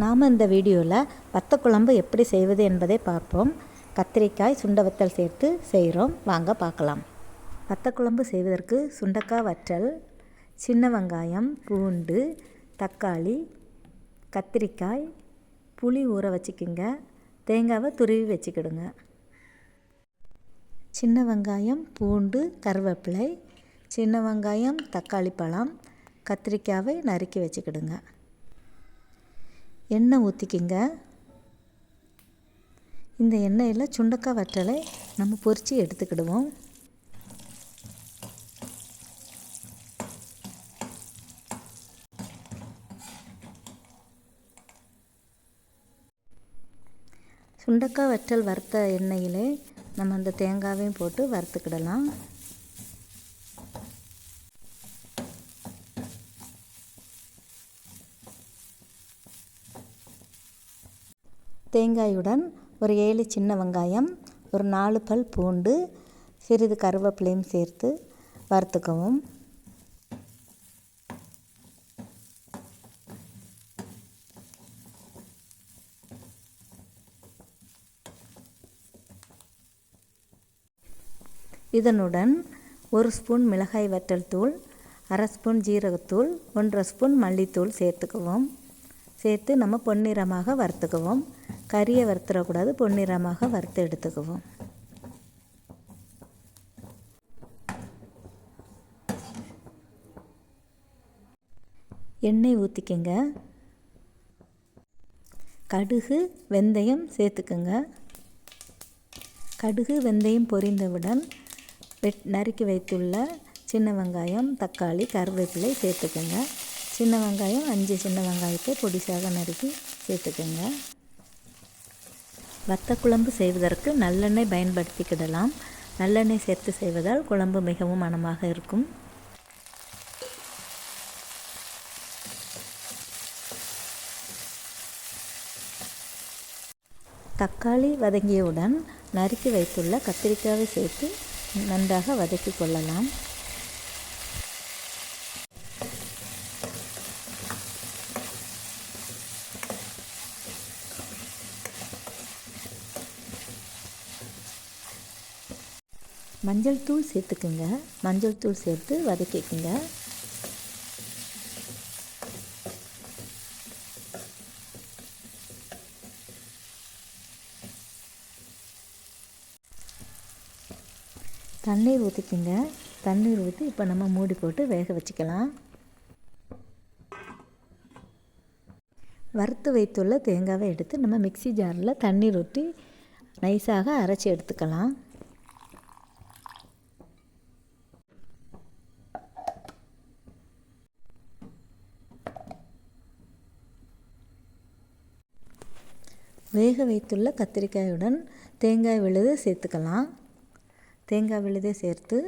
நாம் இந்த வீடியோவில் வத்த குழம்பு எப்படி செய்வது என்பதை பார்ப்போம். கத்திரிக்காய் சுண்ட வத்தல் சேர்த்து செய்கிறோம் வாங்க பார்க்கலாம். வத்த குழம்பு செய்வதற்கு சுண்டக்காய் வற்றல் சின்ன வெங்காயம் பூண்டு தக்காளி கத்திரிக்காய் புளி ஊற வச்சுக்கிங்க. தேங்காவை துருவி வச்சுக்கிடுங்க. சின்ன வெங்காயம் பூண்டு கருவேப்பிலை சின்ன வெங்காயம் தக்காளி பழம் கத்திரிக்காவை நறுக்கி வச்சுக்கிடுங்க. எண்ணெய் ஊற்றிக்கிங்க இந்த எண்ணெயில் சுண்டக்காய் வற்றலை நம்ம பொரித்து எடுத்துக்கிடுவோம். சுண்டக்காய் வற்றல் வறுத்த எண்ணெயிலே நம்ம அந்த தேங்காயையும் போட்டு வறுத்துக்கிடலாம். தேங்காயுடன் ஒரு ஏழு சின்ன வெங்காயம் ஒரு நாலு பல் பூண்டு சிறிது கருவேப்பிலையும் சேர்த்து வறுத்துக்கவும். இதனுடன் ஒரு ஸ்பூன் மிளகாய் வற்றல் தூள் அரை ஸ்பூன் ஜீரகத்தூள் ஒன்றரை ஸ்பூன் மல்லித்தூள் சேர்த்துக்குவோம். சேர்த்து நம்ம பொன்னிறமாக வறுத்துக்குவோம். கறியை வறுத்துடக்கூடாது பொன்னிறமாக வறுத்து எடுத்துக்குவோம். எண்ணெய் ஊற்றிக்கங்க கடுகு வெந்தயம் சேர்த்துக்குங்க. கடுகு வெந்தயம் பொரிந்தவுடன் வெட் நறுக்கி வைத்துள்ள சின்ன வெங்காயம் தக்காளி கருவேப்பிலை சேர்த்துக்குங்க. சின்ன வெங்காயம் அஞ்சு சின்ன வெங்காயத்தை பொடிசாக நறுக்கி சேர்த்துக்குங்க. வத்த குழம்பு செய்வதற்கு நல்லெண்ணெய் பயன்படுத்திக்கிடலாம். நல்லெண்ணெய் சேர்த்து செய்வதால் குழம்பு மிகவும் மனமாக இருக்கும். தக்காளி வதங்கியவுடன் நறுக்கி வைத்துள்ள கத்திரிக்காயை சேர்த்து நன்றாக வதக்கி கொள்ளலாம். மஞ்சள் தூள் சேர்த்துக்குங்க. மஞ்சள் தூள் சேர்த்து வதக்கிக்குங்க. தண்ணீர் ஊற்றிக்குங்க தண்ணீர் ஊற்றி இப்போ நம்ம மூடி போட்டு வேக வச்சுக்கலாம். வறுத்து வைத்துள்ள தேங்காவை எடுத்து நம்ம மிக்சி ஜாரில் தண்ணீர் ஊற்றி நைஸாக அரைச்சி எடுத்துக்கலாம். வேக வைத்துள்ள கத்திரிக்காயுடன் தேங்காய் விழுது சேர்த்துக்கலாம். தேங்காய் விழுதை சேர்த்து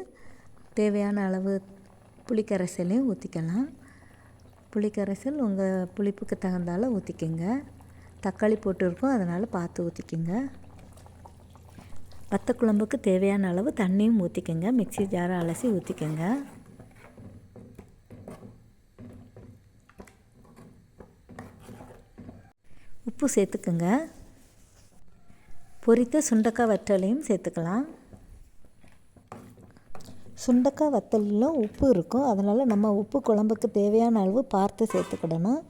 தேவையான அளவு புளிக்கரைசலையும் ஊற்றிக்கலாம் புளிக்கரைசல் உங்கள் புளிப்புக்கு தகுந்தால ஊற்றிக்கோங்க தக்காளி போட்டிருக்கோம் அதனால் பார்த்து ஊற்றிக்கிங்க வத்த குழம்புக்கு தேவையான அளவு தண்ணியும் ஊற்றிக்கோங்க மிக்சி ஜாரை அலசி ஊற்றிக்கோங்க உப்பு சேர்த்துக்குங்க. பொரித்த சுண்டக்காய் வற்றலையும் சேர்த்துக்கலாம். சுண்டக்காய் வத்தலில் உப்பு இருக்கும் அதனால் நம்ம உப்பு குழம்புக்கு தேவையான அளவு பார்த்து சேர்த்துக்கிடணும்.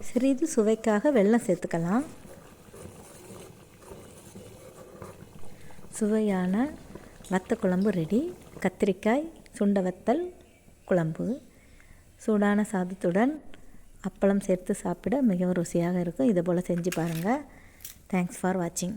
சிறிது சுவைக்காக வெல்லம் சேர்த்துக்கலாம். சுவையான வத்த குழம்பு ரெடி. கத்திரிக்காய் சுண்ட வத்தல் குழம்பு. சூடான சாதத்துடன் அப்பளம் சேர்த்து சாப்பிட மிகவும் ருசியாக இருக்கும். இது போல் செஞ்சு பாருங்கள் தேங்க்ஸ் ஃபார் வாட்சிங்